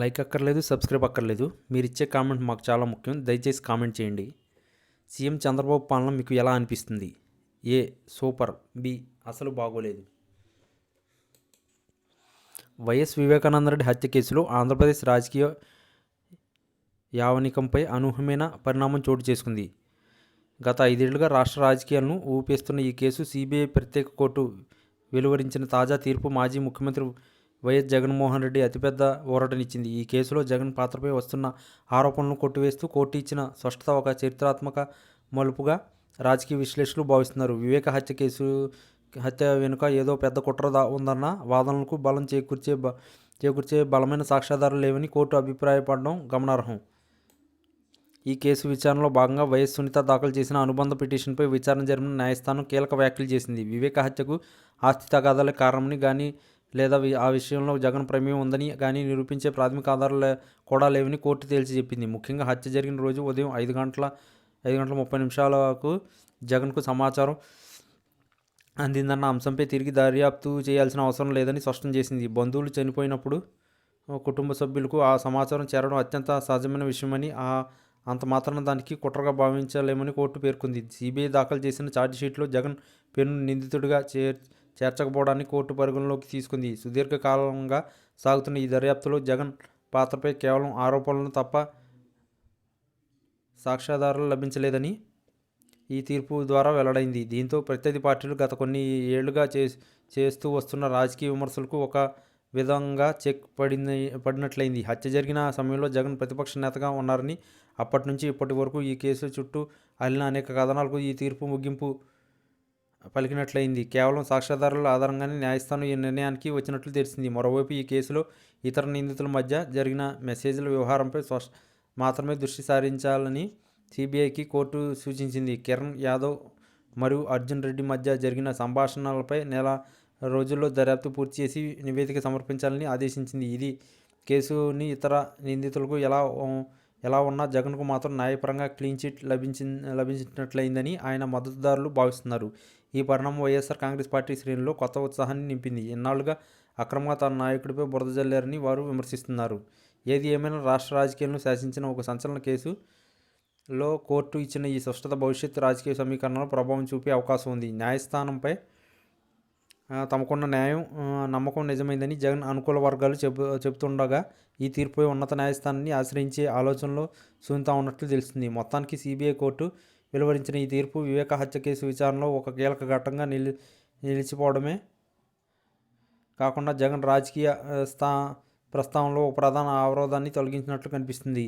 Like అక్కర్లేదు subscribe అక్కర్లేదు. మీరు ఇచ్చే కామెంట్ మాకు చాలా ముఖ్యం. దయచేసి కామెంట్ చేయండి. సీఎం చంద్రబాబు పాలన మీకు ఎలా అనిపిస్తుంది? ఏ సూపర్. బి అసలు బాగోలేదు. వైఎస్ వివేకానంద రెడ్డి హత్య కేసులో ఆంధ్రప్రదేశ్ రాజకీయ యావనికంపై అనూహ్యమైన పరిణామం చోటు చేసుకుంది. గత ఐదేళ్ళుగా రాష్ట్ర రాజకీయాలను ఊపేస్తున్న ఈ కేసు సిబిఐ ప్రత్యేక కోర్టు వెలువరించిన తాజా తీర్పు మాజీ ముఖ్యమంత్రి వైఎస్ జగన్మోహన్ రెడ్డి అతిపెద్ద ఊరటనిచ్చింది. ఈ కేసులో జగన్ పాత్రపై వస్తున్న ఆరోపణలను కొట్టివేస్తూ కోర్టు ఇచ్చిన స్పష్టత ఒక చరిత్రాత్మక మలుపుగా రాజకీయ విశ్లేషకులు భావిస్తున్నారు. వివేక హత్య కేసు హత్య వెనుక ఏదో పెద్ద కుట్ర ఉందన్న వాదనలకు బలం చేకూర్చే చేకూర్చే బలమైన సాక్ష్యాధారాలు లేవని కోర్టు అభిప్రాయపడడం గమనార్హం. ఈ కేసు విచారణలో భాగంగా వైఎస్ సునీత దాఖలు చేసిన అనుబంధ పిటిషన్పై విచారణ జరిపిన న్యాయస్థానం కీలక వ్యాఖ్యలు చేసింది. వివేక హత్యకు ఆస్తి తగాదాలే కారణమని కానీ లేదా ఆ విషయంలో జగన్ ప్రమేయం ఉందని కానీ నిరూపించే ప్రాథమిక ఆధారాలు కూడా లేవని కోర్టు తేల్చి చెప్పింది. ముఖ్యంగా హత్య జరిగిన రోజు ఉదయం ఐదు గంటల ఐదు గంటల ముప్పై నిమిషాలకు జగన్కు సమాచారం అందిందన్న అంశంపై తిరిగి దర్యాప్తు చేయాల్సిన అవసరం లేదని స్పష్టం చేసింది. బంధువులు చనిపోయినప్పుడు కుటుంబ సభ్యులకు ఆ సమాచారం చేరడం అత్యంత సహజమైన విషయమని ఆ అంత మాత్రం దానికి కుట్రగా భావించలేమని కోర్టు పేర్కొంది. సిబిఐ దాఖలు చేసిన ఛార్జ్షీట్లో జగన్ పేరును నిందితుడిగా చేర్ చేర్చకపోవడాన్ని కోర్టు పరిగణలోకి తీసుకుంది. సుదీర్ఘకాలంగా సాగుతున్న ఈ దర్యాప్తులో జగన్ పాత్రపై కేవలం ఆరోపణలను తప్ప సాక్ష్యాధారాలు లభించలేదని ఈ తీర్పు ద్వారా వెల్లడైంది. దీంతో ప్రత్యర్థి పార్టీలు గత కొన్ని ఏళ్ళుగా చే చేస్తూ వస్తున్న రాజకీయ విమర్శలకు ఒక విధంగా చెక్ పడింది పడినట్లయింది. హత్య జరిగిన సమయంలో జగన్ ప్రతిపక్ష నేతగా ఉన్నారని అప్పటి నుంచి ఇప్పటి వరకు ఈ కేసు చుట్టూ అల్లిన అనేక కథనాలకు ఈ తీర్పు ముగింపు పలికినట్లయింది. కేవలం సాక్ష్యాధారాల ఆధారంగానే న్యాయస్థానం ఈ నిర్ణయానికి వచ్చినట్లు తెలిసింది. మరోవైపు ఈ కేసులో ఇతర నిందితుల మధ్య జరిగిన మెసేజ్ల వ్యవహారంపై మాత్రమే దృష్టి సారించాలని సిబిఐకి కోర్టు సూచించింది. కిరణ్ యాదవ్ మరియు అర్జున్ రెడ్డి మధ్య జరిగిన సంభాషణలపై నెల రోజుల్లో దర్యాప్తు పూర్తి చేసి నివేదిక సమర్పించాలని ఆదేశించింది. ఇది కేసుని ఇతర నిందితులకు ఎలా ఎలా ఉన్నా జగన్కు మాత్రం న్యాయపరంగా క్లీన్ చిట్ లభించి లభించినట్లయిందని ఆయన మద్దతుదారులు భావిస్తున్నారు. ఈ పరిణామం వైఎస్ఆర్ కాంగ్రెస్ పార్టీ శ్రేణుల్లో కొత్త ఉత్సాహాన్ని నింపింది. ఇన్నాళ్ళుగా అక్రమంగా తన నాయకుడిపై బురద జల్లారని వారు విమర్శిస్తున్నారు. ఏది ఏమైనా రాష్ట్ర రాజకీయాలను శాసించిన ఒక సంచలన కేసు లో కోర్టు ఇచ్చిన ఈ స్పష్టత భవిష్యత్తు రాజకీయ సమీకరణలో ప్రభావం చూపే అవకాశం ఉంది. న్యాయస్థానంపై తమకున్న న్యాయం నమ్మకం నిజమైందని జగన్ అనుకూల వర్గాలు చెబు చెబుతుండగా ఈ తీర్పుపై ఉన్నత న్యాయస్థానాన్ని ఆశ్రయించే ఆలోచనలో సునీత ఉన్నట్లు తెలుస్తుంది. మొత్తానికి సిబిఐ కోర్టు వెలువరించిన ఈ తీర్పు వివేక హత్య కేసు విచారణలో ఒక కీలక ఘట్టంగా నిలి నిలిచిపోవడమే కాకుండా జగన్ రాజకీయ స్థా ప్రస్తావనలో ఒక ప్రధాన అవరోధాన్ని తొలగించినట్లు కనిపిస్తుంది.